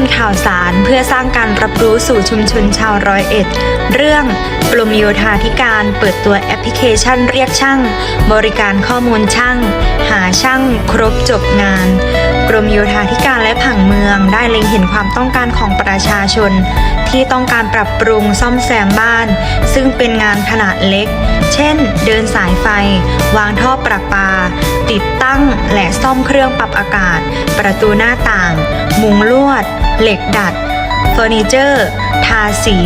ลข่าวสารเพื่อสร้างการรับรู้สู่ชุมชนชาวร้อยเอ็ด เรื่องกรมโยธาธิการเปิดตัวแอปพลิเคชันเรียกช่าง บริการข้อมูลช่าง หาช่างครบจบงานกรมโยธาธิการและผังเมืองได้เล็งเห็นความต้องการของประชาชน ที่ต้องการปรับปรุงซ่อมแซมบ้าน ซึ่งเป็นงานขนาดเล็ก เช่น เดินสายไฟ วางท่อประปา ติดตั้งและซ่อมเครื่องปรับอากาศ ประตูหน้าต่าง มุงลวด เหล็กดัด เฟอร์นิเจอร์ ทาสี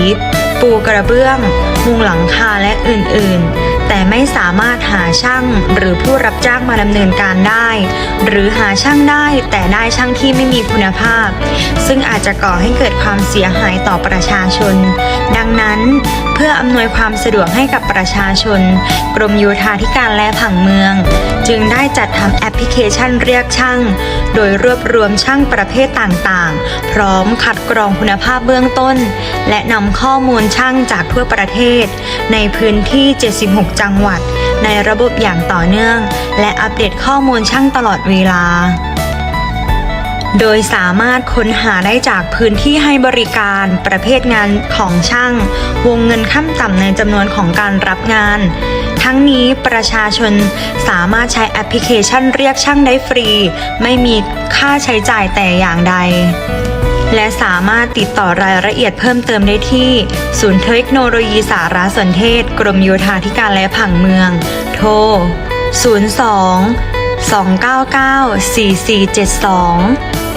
ปูกระเบื้อง มุงหลังคาและอื่นๆ แต่ไม่สามารถหาช่างหรือผู้รับจ้างมาดำเนินการได้ หรือหาช่างได้แต่ได้ช่างที่ไม่มีคุณภาพ ซึ่งอาจจะก่อให้เกิดความเสียหายต่อประชาชนดังนั้นเพื่ออำนวยความสะดวกให้กับประชาชน กรมโยธาธิการและผังเมือง จึงได้จัดทำแอปพลิเคชันเรียกช่าง โดยรวบรวมช่างประเภทต่างๆ พร้อมคัดกรองคุณภาพเบื้องต้น และนำข้อมูลช่างจากทั่วประเทศ ในพื้นที่ 76 จังหวัด ในระบบอย่างต่อเนื่อง และอัปเดตข้อมูลช่างตลอดเวลา โดยสามารถค้นหาได้จากพื้นที่ให้บริการประเภทงานของช่าง วงเงินขั้นต่ำในจำนวนของการรับงาน ทั้งนี้ประชาชนสามารถใช้แอปพลิเคชันเรียกช่างได้ฟรี ไม่มีค่าใช้จ่ายแต่อย่างใด และสามารถติดต่อรายละเอียดเพิ่มเติมได้ที่ ศูนย์เทคโนโลยีสารสนเทศ กรมโยธาธิการและผังเมือง โทร 02 299 4472